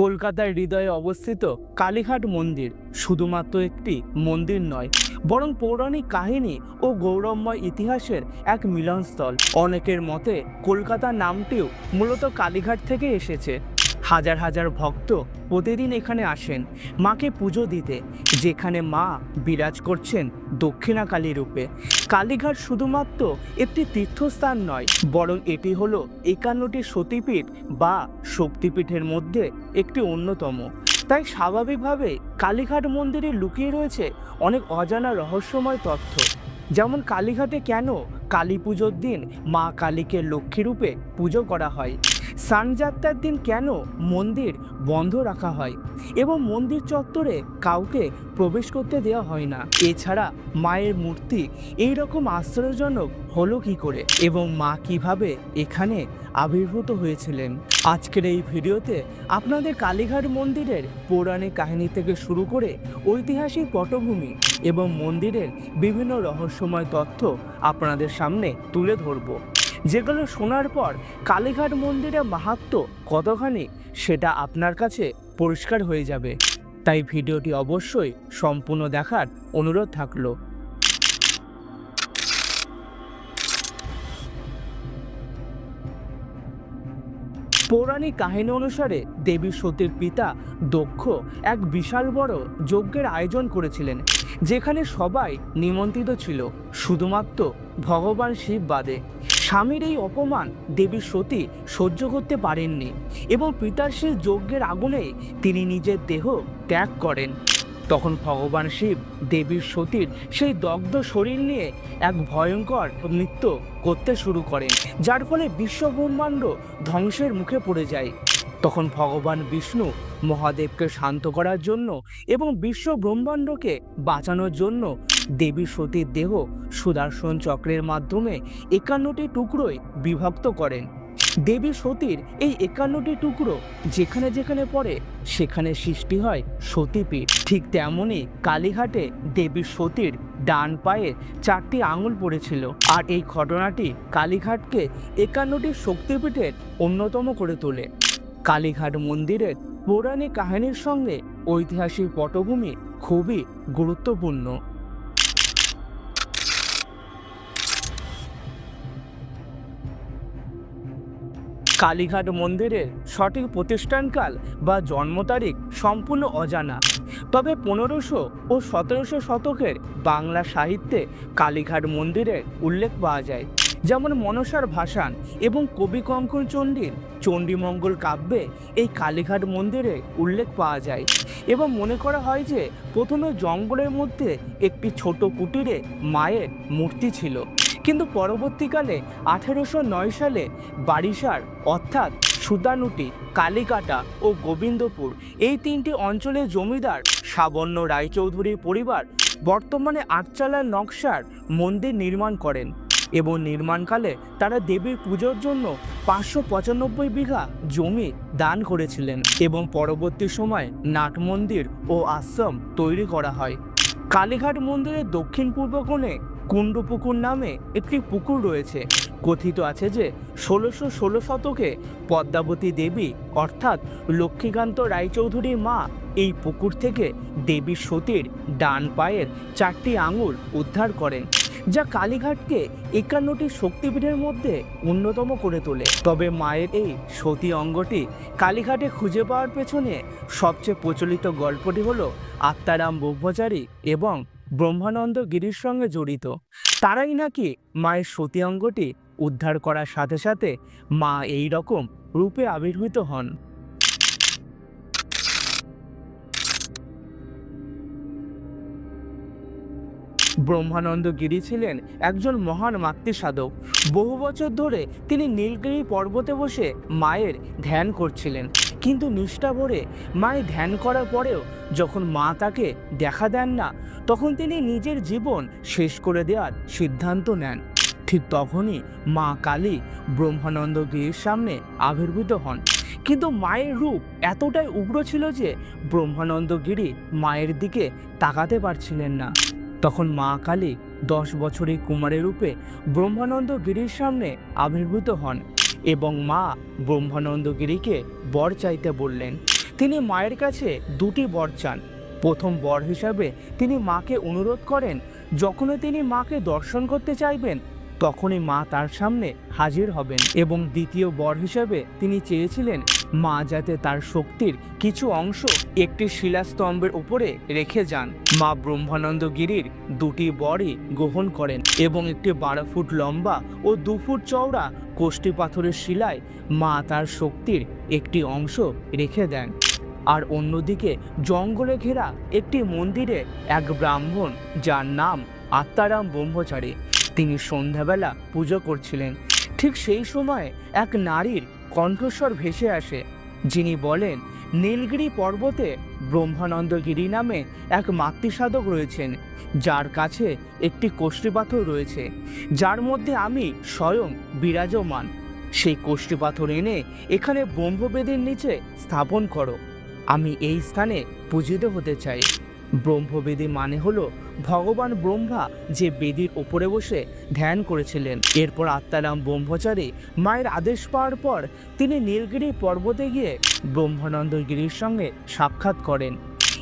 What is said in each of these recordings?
কলকাতার হৃদয়ে অবস্থিত কালীঘাট মন্দির শুধুমাত্র একটি মন্দির নয়, বরং পৌরাণিক কাহিনী ও গৌরবময় ইতিহাসের এক মিলনস্থল। অনেকের মতে কলকাতা নামটিও মূলত কালীঘাট থেকে এসেছে। হাজার হাজার ভক্ত প্রতিদিন এখানে আসেন মাকে পুজো দিতে, যেখানে মা বিরাজ করছেন দক্ষিণা কালী রূপে। কালীঘাট শুধুমাত্র একটি তীর্থস্থান নয়, বরং এটি হল একান্নটি সতীপীঠ বা শক্তিপীঠের মধ্যে একটি অন্যতম। তাই স্বাভাবিকভাবে কালীঘাট মন্দিরে লুকিয়ে রয়েছে অনেক অজানা রহস্যময় তথ্য। যেমন কালীঘাটে কেন কালী পুজোর দিন মা কালীকে লক্ষ্মীরূপে পুজো করা হয়? স্নানযাত্রার দিন কেন মন্দির বন্ধ রাখা হয় এবং মন্দির চত্বরে কাউকে প্রবেশ করতে দেওয়া হয় না? এছাড়া মায়ের মূর্তি এই রকম আশ্চর্যজনক হলো কি করে? এবং মা কীভাবে এখানে আবির্ভূত হয়েছিলেন? আজকের এই ভিডিওতে আপনাদের কালীঘাট মন্দিরের পৌরাণিক কাহিনী থেকে শুরু করে ঐতিহাসিক পটভূমি এবং মন্দিরের বিভিন্ন রহস্যময় তথ্য আপনাদের সামনে তুলে ধরবো। যেগুলো শোনার পর কালীঘাট মন্দিরের মাহাত্ম কতখানি সেটা আপনার কাছে পরিষ্কার হয়ে যাবে। তাই ভিডিওটি অবশ্যই সম্পূর্ণ দেখার অনুরোধ থাকল। পৌরাণিক কাহিনী অনুসারে দেবী সতীর পিতা দক্ষ এক বিশাল বড় যজ্ঞের আয়োজন করেছিলেন, যেখানে সবাই নিমন্ত্রিত ছিল। শুধুমাত্র ভগবান শিব বাদে। স্বামীর এই অপমান দেবী সতী সহ্য করতে পারেননি এবং পিতার সেই যজ্ঞের আগুনে তিনি নিজের দেহ ত্যাগ করেন। তখন ভগবান শিব দেবীর সতীর সেই দগ্ধ শরীর নিয়ে এক ভয়ঙ্কর নৃত্য করতে শুরু করেন, যার ফলে বিশ্ব ব্রহ্মাণ্ড ধ্বংসের মুখে পড়ে যায়। তখন ভগবান বিষ্ণু মহাদেবকে শান্ত করার জন্য এবং বিশ্ব ব্রহ্মাণ্ডকে বাঁচানোর জন্য দেবী সতীর দেহ সুদর্শন চক্রের মাধ্যমে একান্নটি টুকরোয় বিভক্ত করেন। দেবী সতীর এই একান্নটি টুকরো যেখানে যেখানে পড়ে, সেখানে সৃষ্টি হয় সতীপীঠ। ঠিক তেমনই কালীঘাটে দেবী সতীর ডান পায়ে চারটি আঙুল পড়েছিল আর এই ঘটনাটি কালীঘাটকে একান্নটি শক্তিপীঠের অন্যতম করে তোলে। কালীঘাট মন্দিরের পৌরাণিক কাহিনীর সঙ্গে ঐতিহাসিক পটভূমি খুবই গুরুত্বপূর্ণ। কালীঘাট মন্দিরের সঠিক প্রতিষ্ঠানকাল বা জন্ম তারিখ সম্পূর্ণ অজানা। তবে পনেরোশো ও সতেরোশো শতকের বাংলা সাহিত্যে কালীঘাট মন্দিরের উল্লেখ পাওয়া যায়। যেমন মনসার ভাসান এবং কবি কঙ্কন চণ্ডীর চণ্ডীমঙ্গল কাব্যে এই কালীঘাট মন্দিরে উল্লেখ পাওয়া যায় এবং মনে করা হয় যে প্রথমে জঙ্গলের মধ্যে একটি ছোট কুটিরে মায়ের মূর্তি ছিল। কিন্তু পরবর্তীকালে আঠেরোশো নয় সালে বারিশার, অর্থাৎ সুদানুটি, কালিকাটা ও গোবিন্দপুর এই তিনটি অঞ্চলের জমিদার সাবর্ণ রায়চৌধুরীর পরিবার বর্তমানে আটচালার নকশার মন্দির নির্মাণ করেন এবং নির্মাণকালে তারা দেবীর পুজোর জন্য পাঁচশো পঁচানব্বই বিঘা জমি দান করেছিলেন এবং পরবর্তী সময় নাট মন্দির ও আশ্রম তৈরি করা হয়। কালীঘাট মন্দিরের দক্ষিণ পূর্ব কোণে কুণ্ডপুকুর নামে একটি পুকুর রয়েছে। কথিত আছে যে, ষোলোশো ষোলো শতকে পদ্মাবতী দেবী, অর্থাৎ লক্ষ্মীকান্ত রায়চৌধুরীর মা, এই পুকুর থেকে দেবী সতীর ডান পায়ের চারটি আঙুল উদ্ধার করেন, যা কালীঘাটকে একান্নটি শক্তিপীঠের মধ্যে অন্যতম করে তোলে। তবে মায়ের এই সতী অঙ্গটি কালীঘাটে খুঁজে পাওয়ার পেছনে সবচেয়ে প্রচলিত গল্পটি হলো আত্মারাম ব্রহ্মচারী এবং ব্রহ্মানন্দ গিরির সঙ্গে জড়িত। তারাই নাকি মায়ের সতী অঙ্গটি উদ্ধার করার সাথে সাথে মা এই রকম রূপে আবির্ভূত হন। ব্রহ্মানন্দ গিরি ছিলেন একজন মহান মাতৃসাধক। বহু বছর ধরে তিনি নীলগিরি পর্বতে বসে মায়ের ধ্যান করছিলেন। কিন্তু নিষ্ঠা ভরে মায়ের ধ্যান করার পরেও যখন মা তাকে দেখা দেন না, তখন তিনি নিজের জীবন শেষ করে দেওয়ার সিদ্ধান্ত নেন। ঠিক তখনই মা কালী ব্রহ্মানন্দ গিরির সামনে আবির্ভূত হন। কিন্তু মায়ের রূপ এতটাই উগ্র ছিল যে ব্রহ্মানন্দ গিরি মায়ের দিকে তাকাতে পারছিলেন না। তখন মা কালী দশ বছরের কুমারের রূপে ব্রহ্মানন্দ গিরির সামনে আবির্ভূত হন। এবং মা ব্রহ্মানন্দ গিরিকে বর চাইতে বললেন, তিনি মায়ের কাছে দুটি বর চান। প্রথম বর হিসাবে তিনি মাকে অনুরোধ করেন, যখনই তিনি মাকে দর্শন করতে চাইবেন তখনই মা তার সামনে হাজির হবেন এবং দ্বিতীয় বর হিসেবে তিনি চেয়েছিলেন মা যাতে তার শক্তির কিছু অংশ একটি শিলাস্তম্ভের উপরে রেখে যান। মা ব্রহ্মানন্দ গিরির দুটি বরই গ্রহণ করেন এবং একটি বারো ফুট লম্বা ও দু ফুট চওড়া কোষ্ঠী পাথরের শিলায় মা তার শক্তির একটি অংশ রেখে দেন। আর অন্যদিকে জঙ্গলে ঘেরা একটি মন্দিরে এক ব্রাহ্মণ যার নাম আত্মারাম ব্রহ্মচারী তিনি সন্ধ্যাবেলা পুজো করছিলেন। ঠিক সেই সময় এক নারীর কণ্ঠস্বর ভেসে আসে। যিনি বলেন, নীলগিরি পর্বতে ব্রহ্মানন্দগিরি নামে এক মাতৃসাধক রয়েছেন। যার কাছে একটি কোষ্ঠী পাথর রয়েছে। যার মধ্যে আমি স্বয়ং বিরাজমান। সেই কোষ্ঠী পাথর এনে এখানে ব্রহ্মবেদের নিচে স্থাপন করো। আমি এই স্থানে পূজিত হতে চাই। ব্রহ্মবেদী মানে হলো ভগবান ব্রহ্মা যে বেদির ওপরে বসে ধ্যান করেছিলেন। এরপর আত্মারাম ব্রহ্মচারী মায়ের আদেশ পাওয়ার পর তিনি নীলগিরি পর্বতে গিয়ে ব্রহ্মানন্দগিরির সঙ্গে সাক্ষাৎ করেন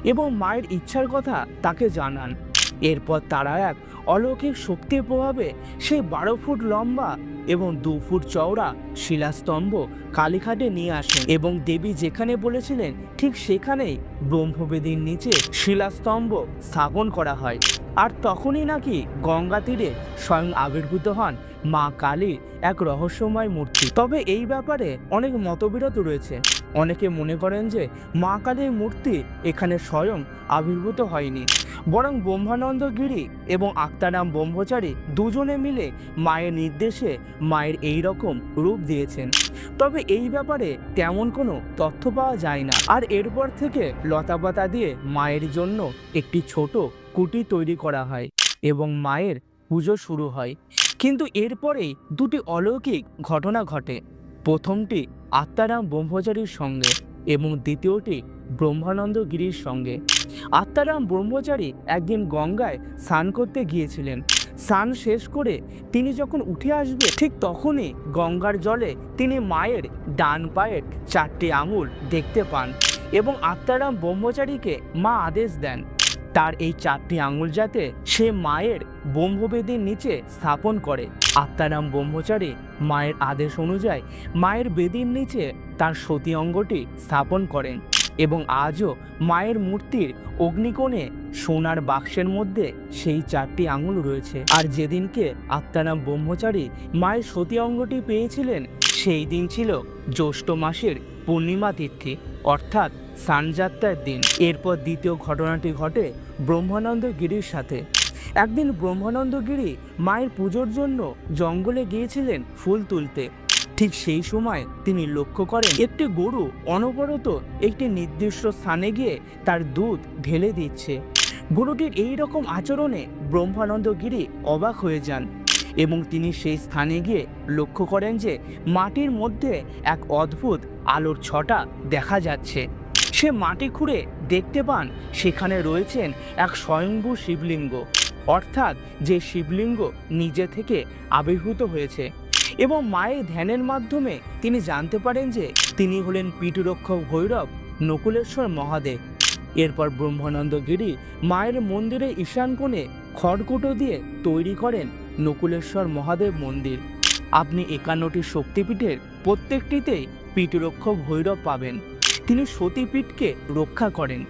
এবং মায়ের ইচ্ছার কথা তাকে জানান। এরপর তারা এক অলৌকিক শক্তির প্রভাবে সেই বারো ফুট লম্বা এবং দু ফুট চওড়া শিলাস্তম্ভ কালীঘাটে নিয়ে আসেন এবং দেবী যেখানে বলেছিলেন ঠিক সেখানেই ব্রহ্মবেদীর নিচে শিলাস্তম্ভ স্থাপন করা হয়। আর তখনই নাকি গঙ্গা তীরে স্বয়ং আবির্ভূত হন মা কালীর এক রহস্যময় মূর্তি। তবে এই ব্যাপারে অনেক মতবিরোধ রয়েছে। অনেকে মনে করেন যে মা কালীর মূর্তি এখানে স্বয়ং আবির্ভূত হয়নি। বরং ব্রহ্মানন্দ গিরি এবং আক্তারাম ব্রহ্মচারী দুজনে মিলে মায়ের নির্দেশে মায়ের এই রকম রূপ দিয়েছেন। তবে এই ব্যাপারে তেমন কোনো তথ্য পাওয়া যায় না। আর এরপর থেকে লতাপাতা দিয়ে মায়ের জন্য একটি ছোট কুটি তৈরি করা হয় এবং মায়ের পুজো শুরু হয়। কিন্তু এরপরেই দুটি অলৌকিক ঘটনা ঘটে। প্রথমটি আত্মারাম ব্রহ্মচারীর সঙ্গে এবং দ্বিতীয়টি ব্রহ্মানন্দ গিরির সঙ্গে। আত্মারাম ব্রহ্মচারী একদিন গঙ্গায় স্নান করতে গিয়েছিলেন। স্নান শেষ করে তিনি যখন উঠে আসবে, ঠিক তখনই গঙ্গার জলে তিনি মায়ের ডান পায়ের চারটি আঙুল দেখতে পান এবং আত্মারাম ব্রহ্মচারীকে মা আদেশ দেন, তার এই চারটি আঙুল যাতে সে মায়ের ব্রহ্মবেদীর নিচে স্থাপন করে। আত্মারাম ব্রহ্মচারী মায়ের আদেশ অনুযায়ী মায়ের বেদীর নিচে তার সতী অঙ্গটি স্থাপন করেন। এবং আজও মায়ের মূর্তির অগ্নিকোণে সোনার বাক্সের মধ্যে সেই চারটি আঙুল রয়েছে। আর যেদিনকে আত্মারাম ব্রহ্মচারী মায়ের সতী অঙ্গটি পেয়েছিলেন, সেই দিন ছিল জ্যৈষ্ঠ মাসের পূর্ণিমা তিথি, অর্থাৎ সানযাত্রার দিন। এরপর দ্বিতীয় ঘটনাটি ঘটে ব্রহ্মানন্দ গিরির সাথে। একদিন ব্রহ্মানন্দ গিরি মায়ের পুজোর জন্য জঙ্গলে গিয়েছিলেন ফুল তুলতে। ঠিক সেই সময় তিনি লক্ষ্য করেন একটি গরু অনবরত একটি নির্দিষ্ট স্থানে গিয়ে তার দুধ ঢেলে দিচ্ছে। গরুটির এই রকম আচরণে ব্রহ্মানন্দ গিরি অবাক হয়ে যান এবং তিনি সেই স্থানে গিয়ে লক্ষ্য করেন যে মাটির মধ্যে এক অদ্ভুত আলোর ছটা দেখা যাচ্ছে। সে মাটি খুঁড়ে দেখতে পান সেখানে রয়েছেন এক স্বয়ংভূ শিবলিঙ্গ। অর্থাৎ যে শিবলিঙ্গ নিজে থেকে আবির্ভূত হয়েছে। এবং মায়ের ধ্যানের মাধ্যমে তিনি জানতে পারেন যে তিনি হলেন পিটুরক্ষক ভৈরব নকুলেশ্বর মহাদেব। এরপর ব্রহ্মানন্দ গিরি মায়ের মন্দিরে ঈশান কোণে খড়কুটো দিয়ে তৈরি করেন নকুলেশ্বর মহাদেব মন্দির। আপনি একান্নটি শক্তিপীঠের প্রত্যেকটিতেই পিটুরক্ষক ভৈরব পাবেন। তিনি সতীপীঠকে রক্ষা করেন।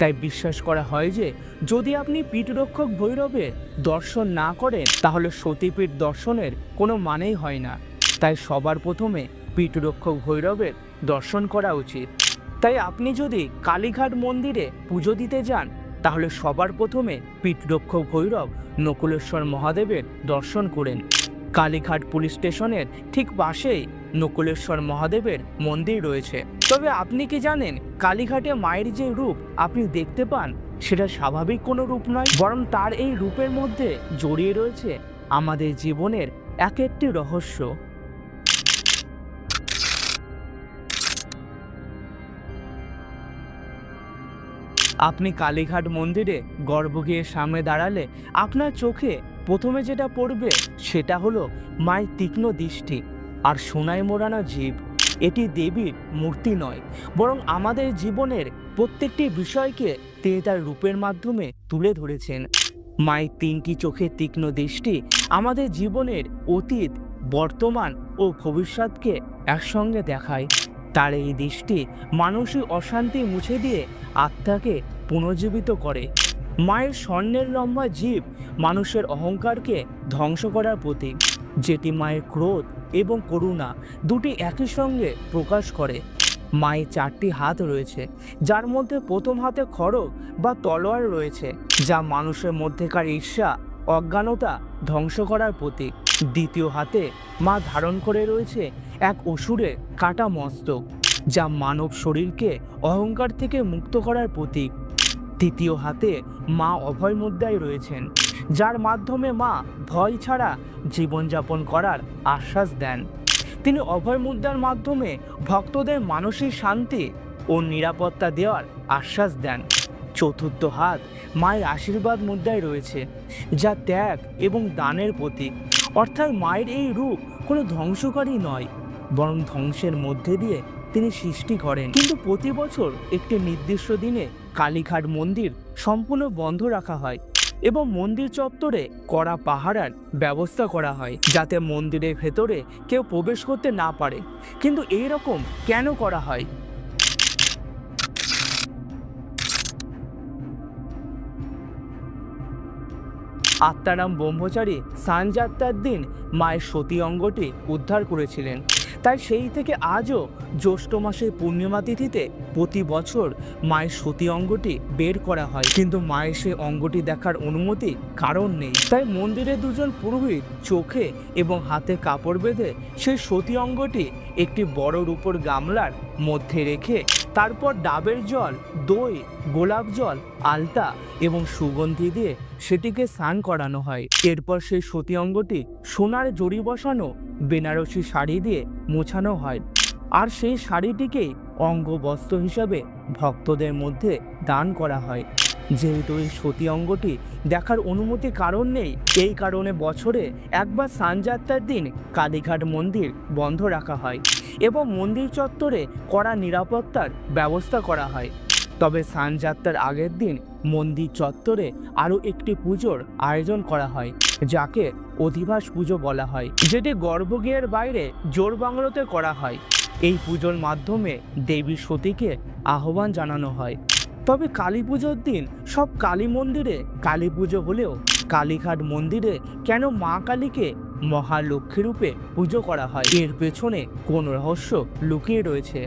তাই বিশ্বাস করা হয় যে যদি আপনি পীঠরক্ষক ভৈরবের দর্শন না করেন, তাহলে সতীপীঠ দর্শনের কোনো মানেই হয় না। তাই সবার প্রথমে পীঠরক্ষক ভৈরবের দর্শন করা উচিত। তাই আপনি যদি কালীঘাট মন্দিরে পুজো দিতে যান, তাহলে সবার প্রথমে পীঠরক্ষক ভৈরব নকুলেশ্বর মহাদেবের দর্শন করেন। কালীঘাট পুলিশ স্টেশনের ঠিক পাশেই নকুলেশ্বর মহাদেবের মন্দির রয়েছে। তবে আপনি কি জানেন, কালীঘাটে মায়ের যে রূপ আপনি দেখতে পান, সেটা স্বাভাবিক কোনো রূপ নয়? বরং তার এই রূপের মধ্যে জড়িয়ে রয়েছে আমাদের জীবনের এক একটি রহস্য। আপনি কালীঘাট মন্দিরে গর্ভগৃহের সামনে দাঁড়ালে আপনার চোখে প্রথমে যেটা পড়বে সেটা হলো মায়ের তীক্ষ্ণ দৃষ্টি আর সোনায় মোড়ানো জীব। এটি দেবীর মূর্তি নয়, বরং আমাদের জীবনের প্রত্যেকটি বিষয়কে তিনি তার রূপের মাধ্যমে তুলে ধরেছেন। মায়ের তিনটি চোখের তীক্ষ্ণ দৃষ্টি আমাদের জীবনের অতীত, বর্তমান ও ভবিষ্যৎকে একসঙ্গে দেখায়। তার এই দৃষ্টি মানসিক অশান্তি মুছে দিয়ে আত্মাকে পুনর্জীবিত করে। মায়ের স্বর্ণের লম্বা জীব মানুষের অহংকারকে ধ্বংস করার প্রতীক, যেটি মায়ের ক্রোধ এবং করুণা দুটি একই সঙ্গে প্রকাশ করে। মায়ের চারটি হাত রয়েছে, যার মধ্যে প্রথম হাতে খড়গ বা তলোয়ার রয়েছে, যা মানুষের মধ্যেকার ঈর্ষা, অজ্ঞানতা ধ্বংস করার প্রতীক। দ্বিতীয় হাতে মা ধারণ করে রয়েছে এক অসুরের কাটা মস্তক, যা মানব শরীরকে অহংকার থেকে মুক্ত করার প্রতীক। তৃতীয় হাতে মা অভয় মুদ্রায় রয়েছেন, যার মাধ্যমে মা ভয় ছাড়া জীবনযাপন করার আশ্বাস দেন। তিনি অভয় মুদ্রার মাধ্যমে ভক্তদের মানসিক শান্তি ও নিরাপত্তা দেওয়ার আশ্বাস দেন। চতুর্থ হাত মায়ের আশীর্বাদ মুদ্রায় রয়েছে, যা ত্যাগ এবং দানের প্রতীক। অর্থাৎ মায়ের এই রূপ কোনো ধ্বংসকারী নয়, বরং ধ্বংসের মধ্যে দিয়ে তিনি সৃষ্টি করেন। কিন্তু প্রতি বছর একটি নির্দিষ্ট দিনে কালীঘাট মন্দির সম্পূর্ণ বন্ধ রাখা হয় এবং মন্দির চত্বরে কড়া পাহারার ব্যবস্থা করা হয় যাতে মন্দিরের ভেতরে কেউ প্রবেশ করতে না পারে। কিন্তু এই রকম কেন করা হয়? আত্মারাম ব্রহ্মচারী সানযাত্রার দিন মায়ের সতী অঙ্গটি উদ্ধার করেছিলেন। তাই সেই থেকে আজও জ্যৈষ্ঠ মাসের পূর্ণিমা তিথিতে প্রতি বছর মায়ের সতী অঙ্গটি বের করা হয়। কিন্তু মায়ের সেই অঙ্গটি দেখার অনুমতি কারণ নেই। তাই মন্দিরে দুজন পুরোহিত চোখে এবং হাতে কাপড় বেঁধে সেই সতী অঙ্গটি একটি বড় রূপর গামলার মধ্যে রেখে তারপর ডাবের জল, দই, গোলাপ জল, আলতা এবং সুগন্ধি দিয়ে সেটিকে স্নান করানো হয়। এরপর সেই সতী অঙ্গটি সোনার জড়ি বসানো, বেনারসি শাড়ি দিয়ে মোছানো হয়। আর সেই শাড়িটিকেই অঙ্গবস্ত্র হিসাবে ভক্তদের মধ্যে দান করা হয়। যেহেতু এই সতী অঙ্গটি দেখার অনুমতি কারণ নেই, এই কারণে বছরে একবার সানযাত্রার দিন কালীঘাট মন্দির বন্ধ রাখা হয় এবং মন্দির চত্বরে কড়া নিরাপত্তার ব্যবস্থা করা হয়। তবে সানযাত্রার আগের দিন মন্দির চত্বরে আরও একটি পুজোর আয়োজন করা হয়, যাকে অধিবাস পুজো বলা হয়, যেটি গর্ভগৃহের বাইরে জোর বাংলোতে করা হয়। এই পুজোর মাধ্যমে দেবী সতীকে আহ্বান জানানো হয়। তবে কালী পুজোর দিন সব কালী মন্দিরে কালী পুজো হলেও কালীঘাট মন্দিরে কেন মা কালীকে মহালক্ষ্মী রূপে পুজো করা হয়? এর পেছনে কোন রহস্য লুকিয়ে রয়েছে?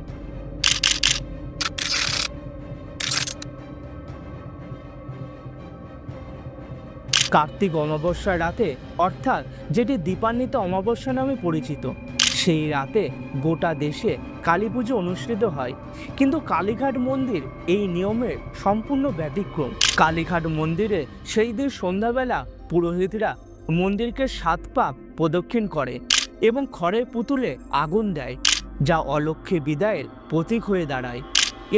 কার্তিক অমাবস্যার রাতে, অর্থাৎ যেটি দীপান্বিত অমাবস্যা নামে পরিচিত। সেই রাতে গোটা দেশে কালী পুজো অনুষ্ঠিত হয়। কিন্তু কালীঘাট মন্দির এই নিয়মের সম্পূর্ণ ব্যতিক্রম। কালীঘাট মন্দিরে সেই দিন সন্ধ্যাবেলা পুরোহিতরা মন্দিরকে সাত পাক প্রদক্ষিণ করে এবং খড়ের পুতুলে আগুন দেয়, যা অলক্ষ্যে বিদায়ের প্রতীক হয়ে দাঁড়ায়।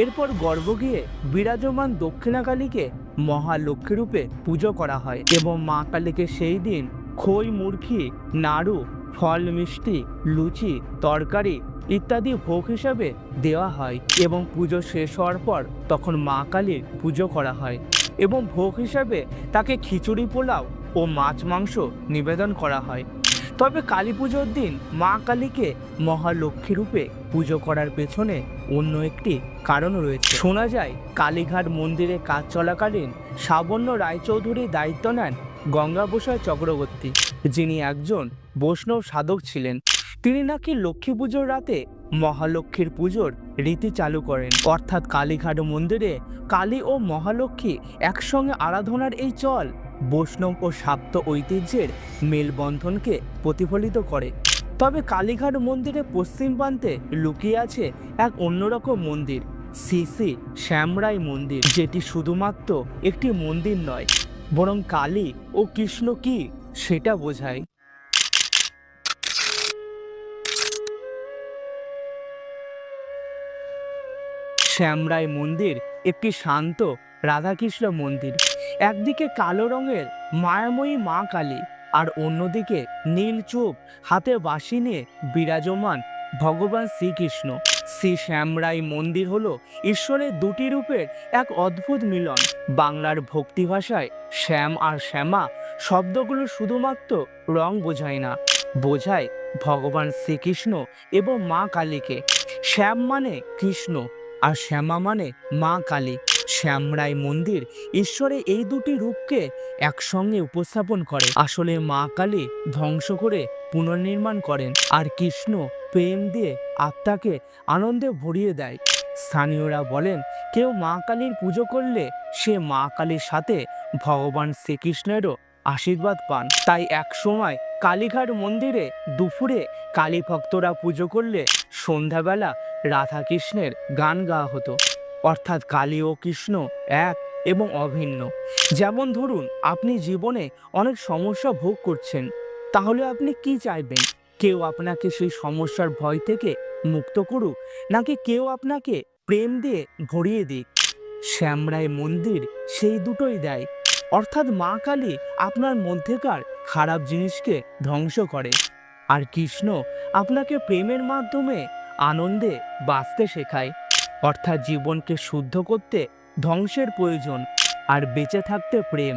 এরপর গর্ব গিয়ে বিরাজমান দক্ষিণাকালীকে মহালক্ষ্মী রূপে পুজো করা হয় এবং মা কালীকে সেই দিন খই মুরখি নাড়ু ফল, মিষ্টি, লুচি, তরকারি ইত্যাদি ভোগ হিসাবে দেওয়া হয় এবং পুজো শেষ হওয়ার পর তখন মা কালীর পুজো করা হয় এবং ভোগ হিসাবে তাকে খিচুড়ি, পোলাও ও মাছ, মাংস নিবেদন করা হয়। তবে কালী পুজোর দিন মা কালীকে মহালক্ষ্মী রূপে পুজো করার পেছনে অন্য একটি কারণ রয়েছে। শোনা যায়, কালীঘাট মন্দিরে কাজ চলাকালীন সাবন্য রায়চৌধুরী দায়িত্ব নেন গঙ্গাপ্রসাদ চক্রবর্তী, যিনি একজন বৈষ্ণব সাধক ছিলেন। তিনি নাকি লক্ষ্মী পুজোর রাতে মহালক্ষ্মীর পুজোর রীতি চালু করেন। অর্থাৎ কালীঘাট মন্দিরে কালী ও মহালক্ষ্মী একসঙ্গে আরাধনার এই চল বৈষ্ণব ও শাক্ত ঐতিহ্যের মেলবন্ধনকে প্রতিফলিত করে। তবে কালীঘাট মন্দিরের পশ্চিম প্রান্তে লুকিয়ে আছে এক অন্যরকম মন্দির শ্রী শ্যামরাই মন্দির, যেটি শুধুমাত্র একটি মন্দির নয় বরং কালী ও কৃষ্ণ কি সেটা বোঝায়। শ্যামরাই মন্দির একটি শান্ত রাধাকৃষ্ণ মন্দির। একদিকে কালো রঙের মায়াময়ী মা কালী আর অন্যদিকে নীল চোখ, হাতে বাঁশি নিয়ে বিরাজমান ভগবান শ্রীকৃষ্ণ। শ্রী শ্যামরাই মন্দির হলো ঈশ্বরের দুটি রূপের এক অদ্ভুত মিলন। বাংলার ভক্তি ভাষায় শ্যাম আর শ্যামা শব্দগুলো শুধুমাত্র রং বোঝায় না, বোঝায় ভগবান শ্রীকৃষ্ণ এবং মা কালীকে। শ্যাম মানে কৃষ্ণ আর শ্যামা মানে মা কালী। শ্যামরাই মন্দির, ঈশ্বরে এই দুটি রূপকে একসঙ্গে উপস্থাপন করে। আসলে মা কালী ধ্বংস করে পুনর্নির্মাণ করেন আর কৃষ্ণ প্রেম দিয়ে আত্মাকে আনন্দে ভরিয়ে দেয়। স্থানীয়রা বলেন, কেউ মা কালীর পুজো করলে সে মা কালীর সাথে ভগবান শ্রীকৃষ্ণেরও আশীর্বাদ পান। তাই এক সময় কালীঘাট মন্দিরে দুপুরে কালী ভক্তরা পুজো করলে সন্ধ্যাবেলা রাধাকৃষ্ণের গান গাওয়া হতো। অর্থাৎ কালী ও কৃষ্ণ এক এবং অভিন্ন। যেমন ধরুন, আপনি জীবনে অনেক সমস্যা ভোগ করছেন। তাহলে আপনি কি চাইবেন? কেউ আপনাকে সেই সমস্যার ভয় থেকে মুক্ত করুক, নাকি কেউ আপনাকে প্রেম দিয়ে ভরিয়ে দিক? শ্যামরায় মন্দির সেই দুটোই দেয়। অর্থাৎ মা কালী আপনার মধ্যেকার খারাপ জিনিসকে ধ্বংস করে। আর কৃষ্ণ আপনাকে প্রেমের মাধ্যমে আনন্দে বাঁচতে শেখায়। অর্থাৎ জীবনকে শুদ্ধ করতে ধ্বংসের প্রয়োজন আর বেঁচে থাকতে প্রেম।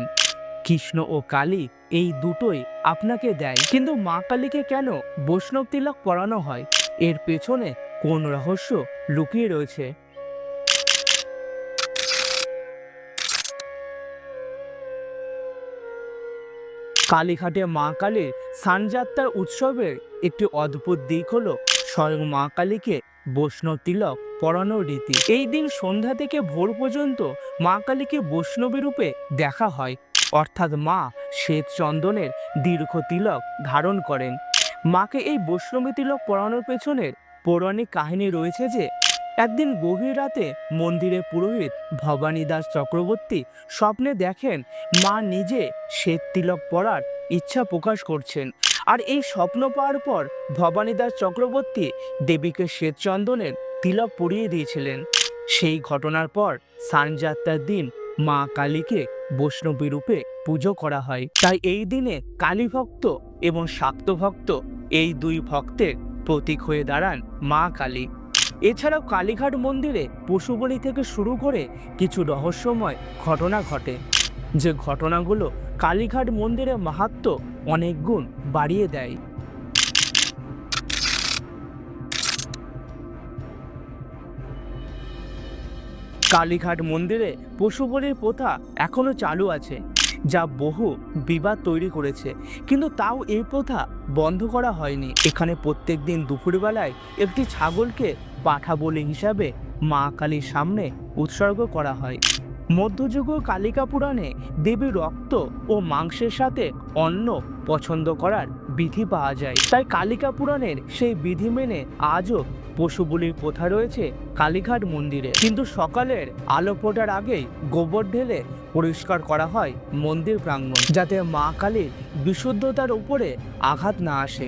কৃষ্ণ ও কালী এই দুটোই আপনাকে দেয়। কিন্তু মা কালীকে কেন বৈষ্ণব তিলক পরানো হয়? এর পেছনে কোন রহস্য লুকিয়ে রয়েছে? কালীঘাটে মা কালীর সানযাত্রার উৎসবের একটি অদ্ভুত দিক হলো স্বয়ং মা কালীকে বৈষ্ণব তিলক পরানোর রীতি। এই দিন সন্ধ্যা থেকে ভোর পর্যন্ত মা কালীকে বৈষ্ণবী রূপে দেখা হয়। অর্থাৎ মা শ্বেত চন্দনের দীর্ঘ তিলক ধারণ করেন। মাকে এই বৈষ্ণবী তিলক পড়ানোর পেছনের পৌরাণিক কাহিনী রয়েছে যে, একদিন গভীর রাতে মন্দিরে পুরোহিত ভবানী দাস চক্রবর্তী স্বপ্নে দেখেন মা নিজে শ্বেত তিলক পড়ার ইচ্ছা প্রকাশ করছেন। আর এই স্বপ্ন পাওয়ার পর ভবানী দাস চক্রবর্তী দেবীকে শ্বেতচন্দনের তিলক পরিয়ে দিয়েছিলেন। সেই ঘটনার পর সানযাত্রার দিন মা কালীকে বৈষ্ণবী রূপে পুজো করা হয়। তাই এই দিনে কালীভক্ত এবং শাক্ত ভক্ত এই দুই ভক্তের প্রতীক হয়ে দাঁড়ান মা কালী। এছাড়াও কালীঘাট মন্দিরে পশু বলি থেকে শুরু করে কিছু রহস্যময় ঘটনা ঘটে। যে ঘটনাগুলো কালীঘাট মন্দিরের মাহাত্ম অনেক গুণ বাড়িয়ে দেয়। কালীঘাট মন্দিরে পশু বলির প্রথা এখনও চালু আছে, যা বহু বিবাদ তৈরি করেছে। কিন্তু তাও এই প্রথা বন্ধ করা হয়নি। এখানে প্রত্যেক দিন দুপুরবেলায় একটি ছাগলকে পাঠা বলি হিসাবে মা কালীর সামনে উৎসর্গ করা হয়। মধ্যযুগীয় কালিকা পুরাণে দেবীর রক্ত ও মাংসের সাথে অন্ন পছন্দ করার বিধি পাওয়া যায়। তাই কালিকা পুরাণের সেই বিধি মেনে আজও পশু বলির প্রথা রয়েছে? কালীঘাট মন্দিরে। কিন্তু সকালের আলো ফোটার আগেই গোবর ঢেলে পরিষ্কার করা হয় মন্দির প্রাঙ্গণ, যাতে মা কালীর বিশুদ্ধতার উপরে আঘাত না আসে।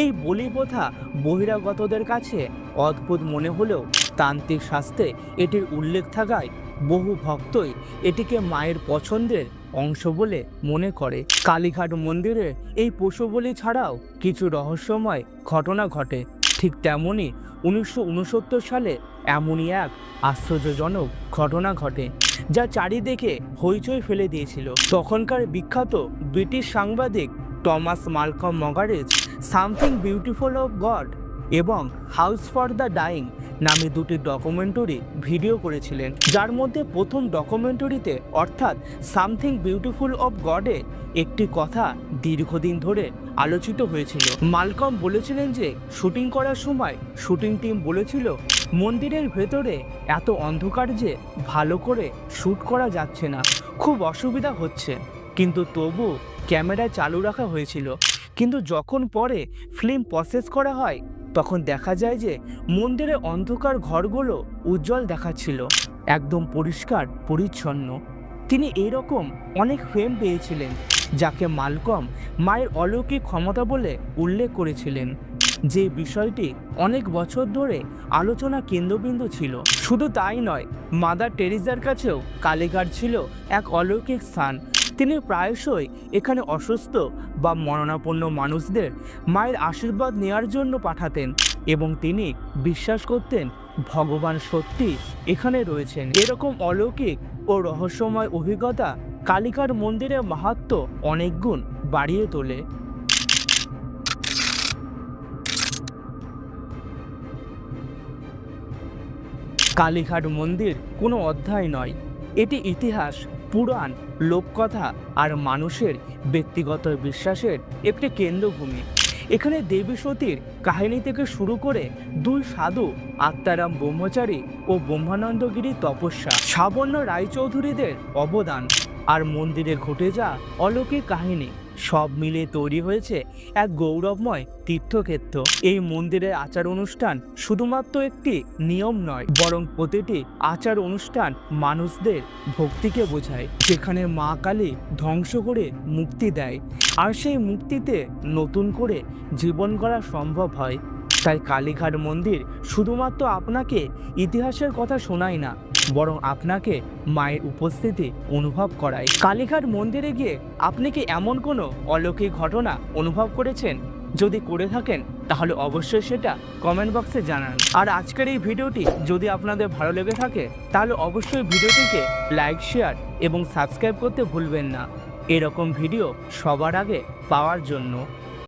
এই বলি প্রথা বহিরাগতদের কাছে অদ্ভুত মনে হলেও তান্ত্রিক শাস্ত্রে এটির উল্লেখ থাকায় বহু ভক্তই এটিকে মায়ের পছন্দের অংশ বলে মনে করে। কালীঘাট মন্দিরে এই পশু বলি ছাড়াও কিছু রহস্যময় ঘটনা ঘটে। ঠিক তেমনই উনিশশো উনসত্তর সালে এমনই এক আশ্চর্যজনক ঘটনা ঘটে, যা চারিদিকে হইচই ফেলে দিয়েছিল। তখনকার বিখ্যাত ব্রিটিশ সাংবাদিক Thomas Malcolm Muggeridge, something beautiful of God এবং হাউস ফর দ্য ডাইং নামে দুটি ডকুমেন্টারি ভিডিও করেছিলেন। যার মধ্যে প্রথম ডকুমেন্টারিতে অর্থাৎ সামথিং বিউটিফুল অফ গডে একটি কথা দীর্ঘদিন ধরে আলোচিত হয়েছিল। মালকম বলেছিলেন যে শুটিং করার সময় শুটিং টিম বলেছিল, মন্দিরের ভেতরে এত অন্ধকার যে ভালো করে শ্যুট করা যাচ্ছে না, খুব অসুবিধা হচ্ছে। কিন্তু তবু ক্যামেরা চালু রাখা হয়েছিল। কিন্তু যখন পরে ফিল্ম প্রসেস করা হয় তখন দেখা যায় যে মন্দিরের অন্ধকার ঘরগুলো উজ্জ্বল দেখাচ্ছিল, একদম পরিষ্কার, পরিচ্ছন্ন। তিনি এরকম অনেক ফেম পেয়েছিলেন, যাকে মালকম মায়ের অলৌকিক ক্ষমতা বলে উল্লেখ করেছিলেন। যে বিষয়টি অনেক বছর ধরে আলোচনা কেন্দ্রবিন্দু ছিল। শুধু তাই নয়, মাদার টেরিজার কাছেও কালীঘাট ছিল এক অলৌকিক স্থান। তিনি প্রায়শই এখানে অসুস্থ বা মরণাপন্ন মানুষদের মায়ের আশীর্বাদ নেওয়ার জন্য পাঠাতেন এবং তিনি বিশ্বাস করতেন ভগবান সত্যি এখানে রয়েছেন। এরকম অলৌকিক ও রহস্যময় অভিজ্ঞতা কালিকার মন্দিরের মাহাত্ম অনেক গুণ বাড়িয়ে তোলে। কালীঘাট মন্দির কোনো অধ্যায় নয়, এটি ইতিহাস পুরাণ, লোককথা আর মানুষের ব্যক্তিগত বিশ্বাসের একটি কেন্দ্রভূমি। এখানে দেবী সতীর কাহিনী থেকে শুরু করে দুই সাধু, আত্মারাম ব্রহ্মচারী ও ব্রহ্মানন্দগিরি তপস্যা, সাবর্ণ রায়চৌধুরীদের অবদান আর মন্দিরে ঘটে যা অলৌকিক কাহিনী। সব মিলে তৈরি হয়েছে এক গৌরবময় তীর্থক্ষেত্র। এই মন্দিরের আচার অনুষ্ঠান শুধুমাত্র একটি নিয়ম নয়, বরং প্রতিটি আচার অনুষ্ঠান মানুষদের ভক্তিকে বোঝায়, যেখানে মা কালী ধ্বংস করে মুক্তি দেয়। আর সেই মুক্তিতে নতুন করে জীবন করা সম্ভব হয়। তাই কালীঘাট মন্দির শুধুমাত্র আপনাকে ইতিহাসের কথা শোনায় না, বরং আপনাকে মায়ের উপস্থিতি অনুভব করায়। কালীঘাট মন্দিরে গিয়ে আপনি কি এমন কোনো অলৌকিক ঘটনা অনুভব করেছেন? যদি করে থাকেন, তাহলে অবশ্যই সেটা কমেন্ট বক্সে জানান। আর আজকের এই ভিডিওটি যদি আপনাদের ভালো লেগে থাকে, তাহলে অবশ্যই ভিডিওটিকে লাইক শেয়ার এবং সাবস্ক্রাইব করতে ভুলবেন না। এরকম ভিডিও সবার আগে পাওয়ার জন্য।